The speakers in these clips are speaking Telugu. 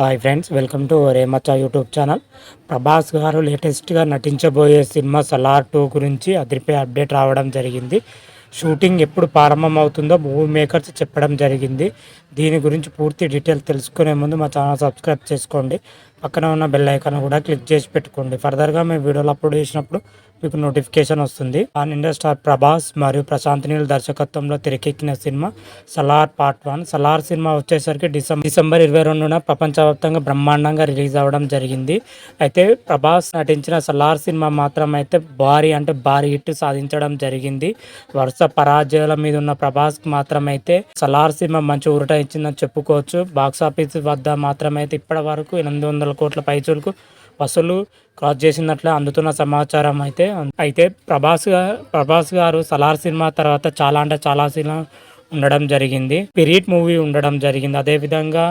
హాయ్ ఫ్రెండ్స్ వెల్కమ్ టు రేమచ్చ యూట్యూబ్ ఛానల్ ప్రభాస్ గారు లేటెస్ట్గా నటించబోయే సినిమా సలార్ టూ గురించి అదిరిపై అప్డేట్ రావడం జరిగింది. షూటింగ్ ఎప్పుడు ప్రారంభం అవుతుందో మూవీ మేకర్స్ చెప్పడం జరిగింది. దీని గురించి పూర్తి డీటెయిల్ తెలుసుకునే ముందు మా ఛానల్ సబ్స్క్రైబ్ చేసుకోండి. పక్కన ఉన్న బెల్ ఐకాన్ కూడా క్లిక్ చేసి పెట్టుకోండి. ఫర్దర్గా మేము వీడియోలు అప్లోడ్ చేసినప్పుడు మీకు నోటిఫికేషన్ వస్తుంది. ఆన్ ఇండస్టార్ ప్రభాస్ మరియు ప్రశాంత్ నీల్ దర్శకత్వంలో తెరకెక్కిన cinema Salaar part one. Salaar cinema వచ్చేసరికి డిసెంబర్ డిసెంబర్ ఇరవై రెండున ప్రపంచవ్యాప్తంగా బ్రహ్మాండంగా రిలీజ్ అవ్వడం జరిగింది. అయితే ప్రభాస్ నటించిన సలార్ సినిమా మాత్రం అయితే భారీ అంటే భారీ హిట్ సాధించడం జరిగింది. వరుస పరాజయాల మీద ఉన్న ప్రభాస్ మాత్రమైతే సలార్ సినిమా మంచి ఊరట ఇచ్చిందని చెప్పుకోవచ్చు. బాక్సాఫీస్ వద్ద మాత్రమైతే ఇప్పటి వరకు ఎనిమిది వందల కోట్ల పైచులకు వసూలు క్రాస్ చేసినట్లే అందుతున్న సమాచారం అయితే. అయితే ప్రభాస్ గారు ప్రభాస్ గారు సలార్ సినిమా తర్వాత చాలా అంటే చాలా సినిమా ఉండడం జరిగింది. పిరీట్ మూవీ ఉండడం జరిగింది. అదే విధంగా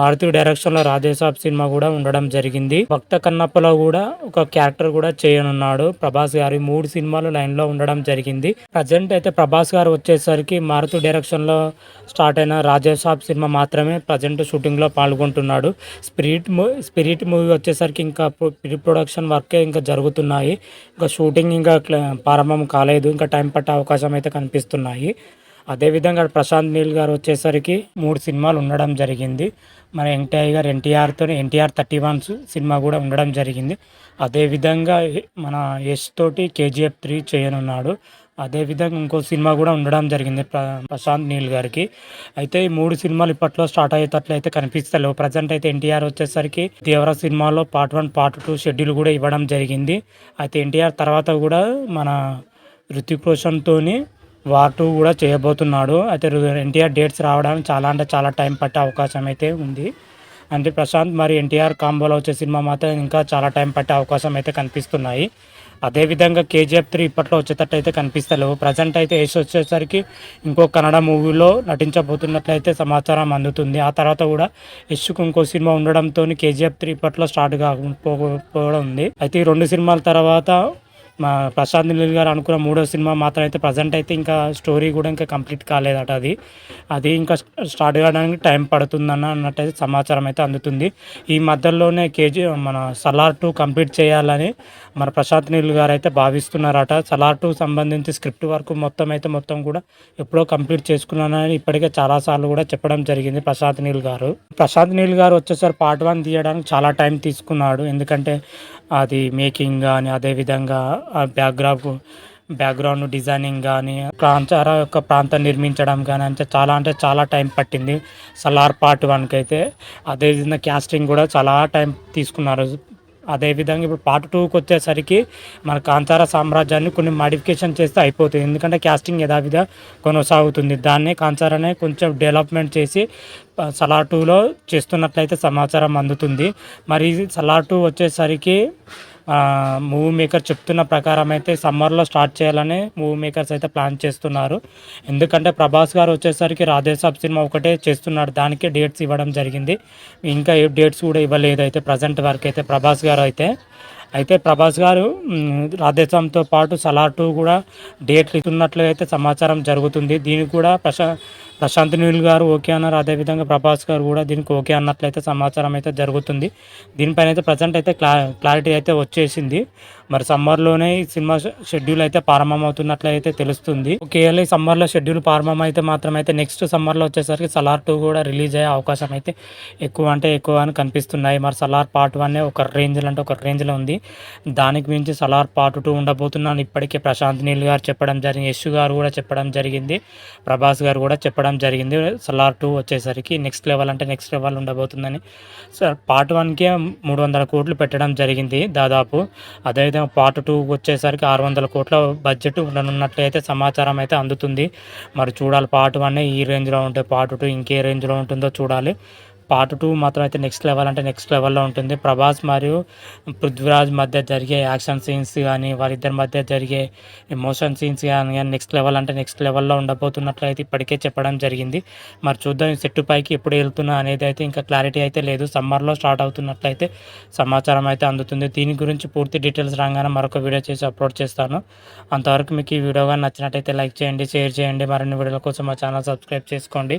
మారుతి డైరెక్షన్లో రాజేశాబ్ సినిమా కూడా ఉండడం జరిగింది. భక్త కన్నప్పలో కూడా ఒక క్యారెక్టర్ కూడా చేయనున్నాడు. ప్రభాస్ గారు ఈ మూడు సినిమాలు లైన్లో ఉండడం జరిగింది. ప్రజెంట్ అయితే ప్రభాస్ గారు వచ్చేసరికి మారుతి డైరెక్షన్లో స్టార్ట్ అయిన రాజేశాబ్ సినిమా మాత్రమే ప్రజెంట్ షూటింగ్లో పాల్గొంటున్నాడు స్పిరిట్ స్పిరిట్ మూవీ వచ్చేసరికి ఇంకా ప్రీ ప్రొడక్షన్ వర్కే ఇంకా జరుగుతున్నాయి. ఇంకా షూటింగ్ ఇంకా ప్రారంభం కాలేదు. ఇంకా టైం పట్టే అవకాశం అయితే కనిపిస్తున్నాయి. అదేవిధంగా ప్రశాంత్ నీల్ గారు వచ్చేసరికి మూడు సినిమాలు ఉండడం జరిగింది. మన ఎన్టీఆర్ గారు ఎన్టీఆర్తో ఎన్టీఆర్ థర్టీ వన్స్ సినిమా కూడా ఉండడం జరిగింది. అదేవిధంగా మన యష్ తోటి కేజీఎఫ్ త్రీ చేయనున్నాడు. అదేవిధంగా ఇంకో సినిమా కూడా ఉండడం జరిగింది ప్ర ప్రశాంత్ నీల్ గారికి. అయితే ఈ మూడు సినిమాలు ఇప్పట్లో స్టార్ట్ అయ్యేటట్లు అయితే కనిపిస్తలేవు. ప్రజెంట్ అయితే ఎన్టీఆర్ వచ్చేసరికి దేవర సినిమాలో part one part two schedule కూడా ఇవ్వడం జరిగింది. అయితే ఎన్టీఆర్ తర్వాత కూడా మన రితిక్ రోషన్తోని వార్ టూ కూడా చేయబోతున్నాడు. అయితే ఎన్టీఆర్ డేట్స్ రావడానికి చాలా అంటే చాలా టైం పట్టే అవకాశం అయితే ఉంది. అంటే ప్రశాంత్ మరి ఎన్టీఆర్ కాంబోలో వచ్చే సినిమా మాత్రం ఇంకా చాలా టైం పట్టే అవకాశం అయితే కనిపిస్తున్నాయి. అదేవిధంగా కేజీఎఫ్ త్రీ ఇప్పట్లో వచ్చేటట్టు అయితే కనిపిస్తలేవు. ప్రజెంట్ అయితే యశ్ వచ్చేసరికి ఇంకో కన్నడ మూవీలో నటించబోతున్నట్లయితే సమాచారం అందుతుంది. ఆ తర్వాత కూడా యశ్కు ఇంకో సినిమా ఉండడంతో కేజీఎఫ్ త్రీ ఇప్పట్లో స్టార్ట్ కాకపోవడం ఉంది. అయితే ఈ రెండు సినిమాల తర్వాత మా ప్రశాంత్ నీల్ గారు అనుకున్న మూడో సినిమా మాత్రం అయితే ప్రజెంట్ అయితే ఇంకా స్టోరీ కూడా ఇంకా కంప్లీట్ కాలేదట అది. అది ఇంకా స్టార్ట్ కావడానికి టైం పడుతుందన్న అన్నట్టయితే సమాచారం అయితే అందుతుంది. ఈ మధ్యలోనే కేజీ మన సలార్ టూ కంప్లీట్ చేయాలని మన ప్రశాంత్ నీల్ గారు అయితే భావిస్తున్నారట. సలార్ టూ సంబంధించి స్క్రిప్ట్ వర్క్ మొత్తం అయితే మొత్తం కూడా ఎప్పుడో కంప్లీట్ చేసుకున్నానని ఇప్పటికే చాలాసార్లు కూడా చెప్పడం జరిగింది ప్రశాంత్ నీల్ గారు. ప్రశాంత్ నీల్ గారు వచ్చేసరి పార్ట్ వన్ తీయడానికి చాలా టైం తీసుకున్నాడు. ఎందుకంటే అది మేకింగ్ కానీ అదేవిధంగా ఆ బ్యాక్గ్రౌండ్ బ్యాక్గ్రౌండ్ డిజైనింగ్ కానీ ప్రాంతాల యొక్క ప్రాంతం నిర్మించడం కానీ అంటే చాలా అంటే చాలా టైం పట్టింది. సలార్ పార్ట్ వన్కి అయితే అదేవిధంగా క్యాస్టింగ్ కూడా చాలా టైం తీసుకున్నారు. అదేవిధంగా ఇప్పుడు పార్ట్ టూకి వచ్చేసరికి మన కాంతార సామ్రాజ్యాన్ని కొన్ని మాడిఫికేషన్ చేస్తే అయిపోతుంది ఎందుకంటే క్యాస్టింగ్ యథావిధ కొనసాగుతుంది. దాన్నే కాంతారానే కొంచెం డెవలప్మెంట్ చేసి సలార్ టూలో చేస్తున్నట్లయితే సమాచారం అందుతుంది. మరి సలార్ టూ వచ్చేసరికి మూవీ మేకర్ చెప్తున్న ప్రకారం అయితే సమ్మర్లో స్టార్ట్ చేయాలని మూవీ మేకర్స్ అయితే ప్లాన్ చేస్తున్నారు. ఎందుకంటే ప్రభాస్ గారు వచ్చేసరికి రాధేసాబ్ సినిమా ఒకటే చేస్తున్నాడు. దానికే డేట్స్ ఇవ్వడం జరిగింది. ఇంకా ఏ డేట్స్ కూడా ఇవ్వలేదు అయితే ప్రజెంట్ వరకు అయితే ప్రభాస్ గారు అయితే. అయితే ప్రభాస్ గారు రాధేశ్యామ్తో పాటు సలార్ టూ కూడా డేట్లు ఇస్తున్నట్లు అయితే సమాచారం జరుగుతుంది. దీనికి కూడా ప్రశా ప్రశాంత్ నీల్ గారు ఓకే అన్నారు. అదేవిధంగా ప్రభాస్ గారు కూడా దీనికి ఓకే అన్నట్లయితే సమాచారం అయితే జరుగుతుంది. దీనిపైన అయితే ప్రజెంట్ అయితే క్లా క్లారిటీ అయితే వచ్చేసింది. మరి సమ్మర్లోనే ఈ సినిమా షెడ్యూల్ అయితే ప్రారంభం అవుతున్నట్లయితే తెలుస్తుంది ఒకవేళ సమ్మర్లో షెడ్యూల్ ప్రారంభం అయితే మాత్రం అయితే నెక్స్ట్ సమ్మర్లో వచ్చేసరికి సలార్ టూ కూడా రిలీజ్ అయ్యే అవకాశం అయితే ఎక్కువ అంటే ఎక్కువ అని కనిపిస్తున్నాయి. మరి సలార్ పార్ట్ వన్ ఒక రేంజ్లో అంటే ఒక రేంజ్లో ఉంది. దానికి మించి సలార్ పార్ట్ టూ ఉండబోతున్నాను. ఇప్పటికే ప్రశాంత్ నీల్ గారు చెప్పడం జరిగింది యశ్ గారు కూడా చెప్పడం జరిగింది ప్రభాస్ గారు కూడా చెప్పడం జరిగింది. సలార్ టూ వచ్చేసరికి నెక్స్ట్ లెవెల్ అంటే నెక్స్ట్ లెవెల్ ఉండబోతుందని. సార్ పార్ట్ వన్కే మూడు వందల కోట్లు పెట్టడం జరిగింది దాదాపు. అదేవిధంగా పార్ట్ టూ వచ్చేసరికి ఆరు వందల కోట్ల బడ్జెట్ ఉండనున్నట్లయితే సమాచారం అయితే అందుతుంది. మరి చూడాలి పార్ట్ వన్ ఈ రేంజ్లో ఉంటే పార్ట్ టూ ఇంకే రేంజ్లో ఉంటుందో చూడాలి. పార్ట్ టూ మాత్రం అయితే నెక్స్ట్ లెవెల్ అంటే నెక్స్ట్ లెవెల్లో ఉంటుంది. ప్రభాస్ మరియు పృథ్వీరాజ్ మధ్య జరిగే యాక్షన్ సీన్స్ కానీ వారిద్దరి మధ్య జరిగే ఎమోషన్ సీన్స్ కానీ నెక్స్ట్ లెవెల్ అంటే నెక్స్ట్ లెవెల్లో ఉండబోతున్నట్లయితే ఇప్పటికే చెప్పడం జరిగింది. మరి చూద్దాం ఈ సెట్టు పైకి ఎప్పుడు వెళ్తున్నా అనేది అయితే ఇంకా క్లారిటీ అయితే లేదు. సమ్మర్లో స్టార్ట్ అవుతున్నట్లయితే సమాచారం అయితే అందుతుంది. దీని గురించి పూర్తి డీటెయిల్స్ రాగానే మరొక వీడియో చేసి అప్లోడ్ చేస్తాను. అంతవరకు మీకు ఈ వీడియో కానీ నచ్చినట్టయితే లైక్ చేయండి షేర్ చేయండి. మరిన్ని వీడియోల కోసం మా ఛానల్ సబ్స్క్రైబ్ చేసుకోండి.